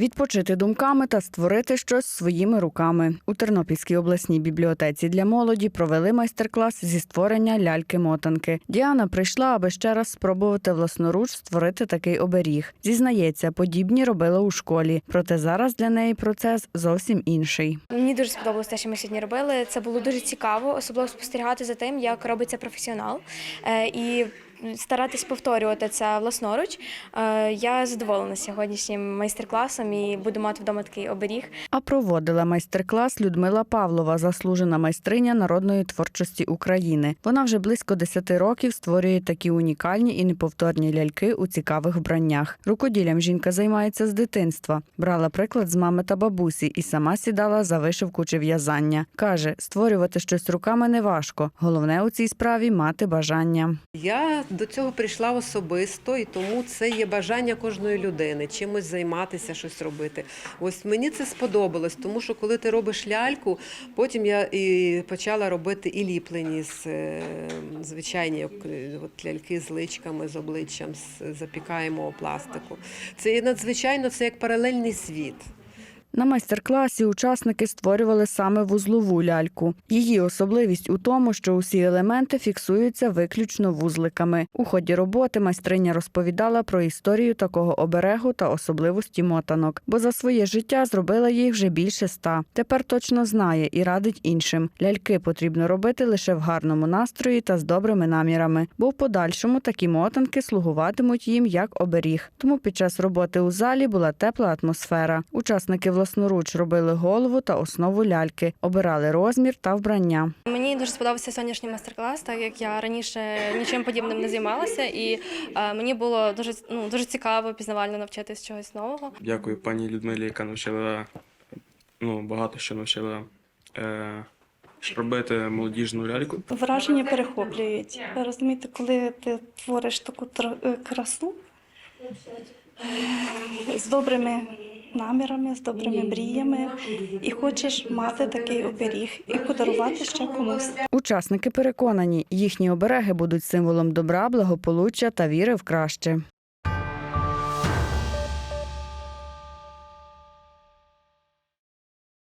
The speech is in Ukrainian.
Відпочити думками та створити щось своїми руками. У Тернопільській обласній бібліотеці для молоді провели майстер-клас зі створення ляльки-мотанки. Діана прийшла, аби ще раз спробувати власноруч створити такий оберіг. Зізнається, подібні робила у школі, проте зараз для неї процес зовсім інший. Мені дуже сподобалось те, що ми сьогодні робили. Це було дуже цікаво, особливо спостерігати за тим, як робиться професіонал. Е, І старатись повторювати це власноруч. Е, Я задоволена сьогоднішнім майстер-класом і буду мати вдома такий оберіг. А проводила майстер-клас Людмила Павлова, заслужена майстриня народної творчості України. Вона вже близько 10 років створює такі унікальні і неповторні ляльки у цікавих вбраннях. Рукоділлям жінка займається з дитинства. Брала приклад з мами та бабусі і сама сідала за вишивку чи в'язання. Каже, створювати щось руками не важко. Головне у цій справі мати бажання. Я до цього прийшла особисто, і тому це є бажання кожної людини чимось займатися, щось робити. Ось мені це сподобалось, тому що коли ти робиш ляльку, потім я і почала робити і ліплені з е, звичайні е, от ляльки з личками, з обличчям, з запікаємого пластику. Це надзвичайно це як паралельний світ. На майстер-класі учасники створювали саме вузлову ляльку. Її особливість у тому, що усі елементи фіксуються виключно вузликами. У ході роботи майстриня розповідала про історію такого оберегу та особливості мотанок, бо за своє життя зробила їх вже більше ста. Тепер точно знає і радить іншим. Ляльки потрібно робити лише в гарному настрої та з добрими намірами, бо в подальшому такі мотанки слугуватимуть їм як оберіг. Тому під час роботи у залі була тепла атмосфера. Учасники власноруч робили голову та основу ляльки, обирали розмір та вбрання. Мені дуже сподобався сьогоднішній майстер-клас, так як я раніше нічим подібним не займалася, і е, мені було дуже ну дуже цікаво пізнавально навчитись чогось нового. Дякую пані Людмилі, яка навчила ну, багато що навчила е, робити молодіжну ляльку. Враження перехоплюють. Розумієте, коли ти твориш таку е, красу е, з добрими намірами, з добрими мріями, і хочеш мати такий оберіг і подарувати ще комусь. Учасники переконані, їхні обереги будуть символом добра, благополуччя та віри в краще.